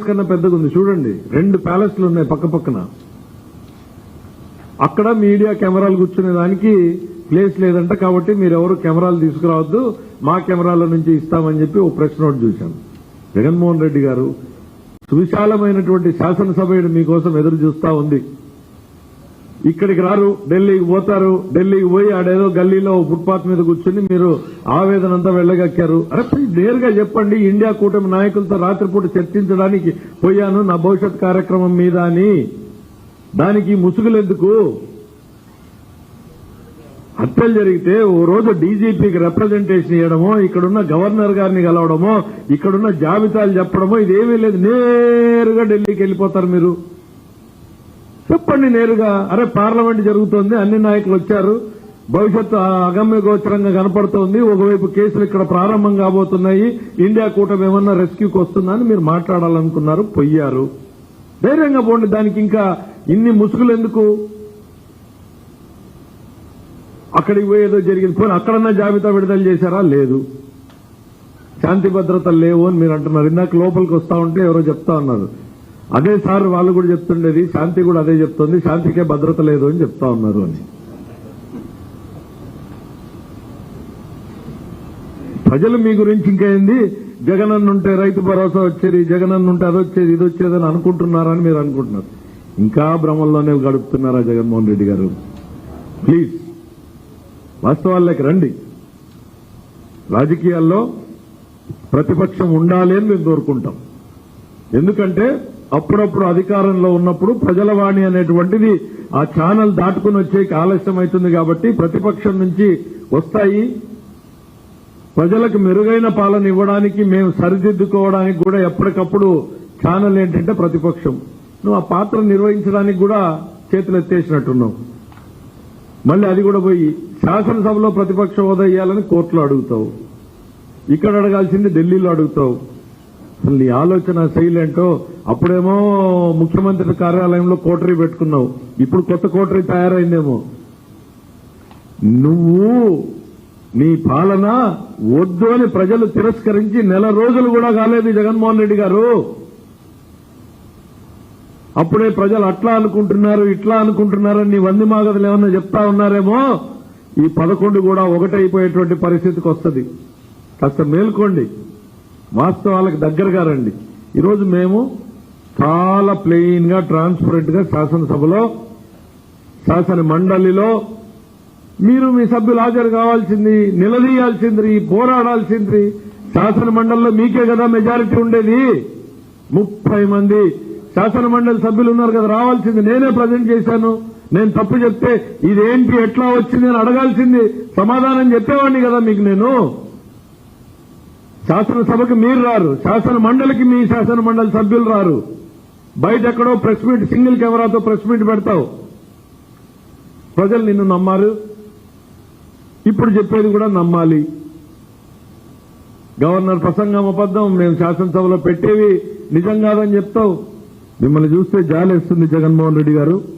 కన్నా పెద్దగా ఉంది చూడండి రెండు ప్యాలెస్లు ఉన్నాయి పక్క పక్కన. అక్కడ మీడియా కెమెరాలు కూర్చునే దానికి ప్లేస్ లేదంట కాబట్టి మీరెవరు కెమెరాలు తీసుకురావద్దు మా కెమెరాల నుంచి ఇస్తామని చెప్పి ఓ ప్రెస్ నోట్ చూశాను. జగన్మోహన్ రెడ్డి గారు సువిశాలమైనటువంటి శాసనసభ మీకోసం ఎదురు చూస్తా ఉంది. ఇక్కడికి రారు ఢిల్లీకి పోతారు ఢిల్లీకి పోయి ఆడేదో గల్లీలో ఫుట్పాత్ మీద కూర్చుని మీరు ఆవేదన అంతా వెళ్ళగక్కారు. అరే నేరుగా చెప్పండి ఇండియా కూటమి నాయకులతో రాత్రిపూట చర్చించడానికి పోయాను నా భవిష్యత్ కార్యక్రమం మీద అని. దానికి ముసుగులెందుకు? హత్యలు జరిగితే ఓ రోజు డీజీపీకి రిప్రజెంటేషన్ ఇవ్వడమో ఇక్కడున్న గవర్నర్ గారిని కలవడమో ఇక్కడున్న జాబితాలు చెప్పడమో ఇదేమీ లేదు. నేరుగా ఢిల్లీకి వెళ్ళిపోతారు మీరు. చెప్పండి నేరుగా అరే పార్లమెంట్ జరుగుతోంది అన్ని నాయకులు వచ్చారు. భవిష్యత్తు అగమ్య గోచరంగా కనపడుతోంది. ఒకవైపు కేసులు ఇక్కడ ప్రారంభం కాబోతున్నాయి. ఇండియా కూటమి ఏమన్నా రెస్క్యూకి వస్తుందా అని మీరు మాట్లాడాలనుకున్నారు పొయ్యారు. ధైర్యంగా పోండి దానికి ఇంకా ఇన్ని ముసుగులు ఎందుకు? అక్కడికి పోయి ఏదో జరిగింది. పోనీ అక్కడన్నా జాబితా విడుదల చేశారా? లేదు. శాంతి భద్రతలు లేవు అని మీరు అంటున్నారు. ఇందాక లోపలికి వస్తా ఉంటే ఎవరో చెప్తా ఉన్నారు. అదే సార్ వాళ్ళు కూడా చెప్తుండేది శాంతి కూడా అదే చెప్తుంది శాంతికే భద్రత లేదు అని చెప్తా ఉన్నారు అని. ప్రజలు మీ గురించి ఇంకేంది? జగనన్న ఉంటే రైతు భరోసా వచ్చేది జగనన్న ఉంటే అది వచ్చేది ఇది వచ్చేది అని అనుకుంటున్నారని మీరు అనుకుంటున్నారు. ఇంకా భ్రమంలోనే గడుపుతున్నారా జగన్మోహన్ రెడ్డి గారు? ప్లీజ్. వాస్తవాల్లోకి రండి. రాజకీయాల్లో ప్రతిపక్షం ఉండాలి అని మేము కోరుకుంటాం. ఎందుకంటే అప్పుడప్పుడు అధికారంలో ఉన్నప్పుడు ప్రజల వాణి అనేటువంటిది ఆ ఛానల్ దాటుకుని వచ్చేకి ఆలస్యం అవుతుంది కాబట్టి ప్రతిపక్షం నుంచి వస్తాయి. ప్రజలకు మెరుగైన పాలన ఇవ్వడానికి మేము సరిదిద్దుకోవడానికి కూడా ఎప్పటికప్పుడు ఛానల్ ఏంటంటే ప్రతిపక్షం. నువ్వు ఆ పాత్ర నిర్వహించడానికి కూడా చేతులు ఎత్తేసినట్టున్నావు. మళ్ళీ అది కూడా పోయి శాసనసభలో ప్రతిపక్ష హోదా ఇవ్వాలని కోర్టులో అడుగుతావు. ఇక్కడ అడగాల్సింది ఢిల్లీలో అడుగుతావు. అసలు నీ ఆలోచన ఏంటో అప్పుడేమో ముఖ్యమంత్రి కార్యాలయంలో కోటరీ పెట్టుకున్నావు. ఇప్పుడు కొత్త కోటరీ తయారైందేమో. నువ్వు నీ పాలన వద్దు అని ప్రజలు తిరస్కరించి నెల రోజులు కూడా కాలేదు జగన్మోహన్ రెడ్డి గారు. అప్పుడే ప్రజలు అట్లా అనుకుంటున్నారు ఇట్లా అనుకుంటున్నారని నీ వంది మాగదులు ఏమన్నా చెప్తా ఉన్నారేమో? ఈ పదకొండు కూడా ఒకటైపోయేటువంటి పరిస్థితికి వస్తుంది. కాస్త మేల్కోండి. వాస్తవాలకు దగ్గరగా రండి. ఈరోజు మేము చాలా ప్లెయిన్గా ట్రాన్స్పరెంట్గా శాసనసభలో శాసన మండలిలో మీరు మీ సభ్యులు హాజరు కావాల్సింది నిలదీయాల్సింది పోరాడాల్సింది శాసన మండలిలో మీకే కదా మెజారిటీ ఉండేది. ముప్పై మంది శాసన మండలి సభ్యులు ఉన్నారు కదా రావాల్సింది నేనే ప్రజెంట్ చేశాను. నేను తప్పు చెప్తే ఇదేంటి ఎట్లా వచ్చింది అని అడగాల్సింది. సమాధానం చెప్పేవాడిని కదా మీకు నేను. శాసనసభకు మీరు రారు. శాసన మండలికి మీ శాసన మండలి సభ్యులు రారు. బయట ఎక్కడో ప్రెస్ మీట్ సింగిల్ కెమెరాతో ప్రెస్ మీట్ పెడతావు. ప్రజలు నిన్ను నమ్మారు. ఇప్పుడు చెప్పేది కూడా నమ్మాలి. గవర్నర్ ప్రసంగం అబద్ధం. మేము శాసనసభలో పెట్టేవి నిజం కాదని చెప్తావు. మిమ్మల్ని చూస్తే జాలేస్తుంది జగన్మోహన్ రెడ్డి గారు.